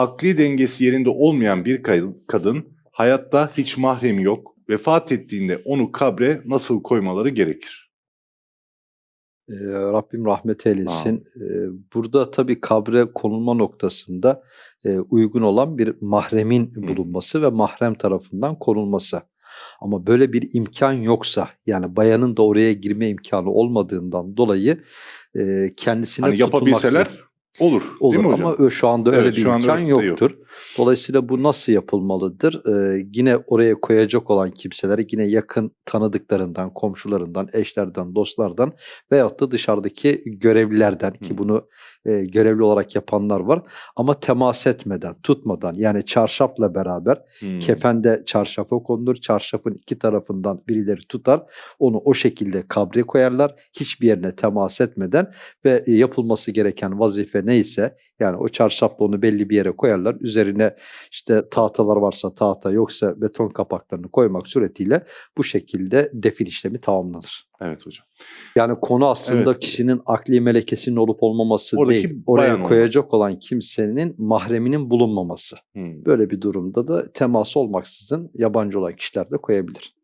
Akli dengesi yerinde olmayan bir kadın hayatta hiç mahremi yok. Vefat ettiğinde onu kabre nasıl koymaları gerekir? Ee, Rabbim rahmet eylesin. Ee, burada tabii kabre konulma noktasında e, uygun olan bir mahremin Hı. bulunması ve mahrem tarafından konulması. Ama böyle bir imkan yoksa yani bayanın da oraya girme imkanı olmadığından dolayı e, kendisine Hani yapabilseler olur, Olur değil mi hocam? ama şu anda öyle Evet, bir şu anda imkan örfte yok. Dolayısıyla bu nasıl yapılmalıdır? Ee, yine oraya koyacak olan kimseler yine yakın tanıdıklarından, komşularından, eşlerden, dostlardan veyahut da dışarıdaki görevlilerden ki bunu e, görevli olarak yapanlar var ama temas etmeden, tutmadan yani çarşafla beraber Hmm. Kefende çarşafa konulur. Çarşafın iki tarafından birileri tutar. Onu o şekilde kabre koyarlar. Hiçbir yerine temas etmeden ve e, yapılması gereken vazife neyse yani o çarşafla onu belli bir yere koyarlar. Üzerine işte tahtalar varsa tahta yoksa beton kapaklarını koymak suretiyle bu şekilde defin işlemi tamamlanır. Evet hocam. Yani konu aslında Evet. kişinin akli melekesinin olup olmaması Oradaki değil. Oraya koyacak olan kimsenin mahreminin bulunmaması. Hmm. Böyle bir durumda da teması olmaksızın yabancı olan kişiler de koyabilir.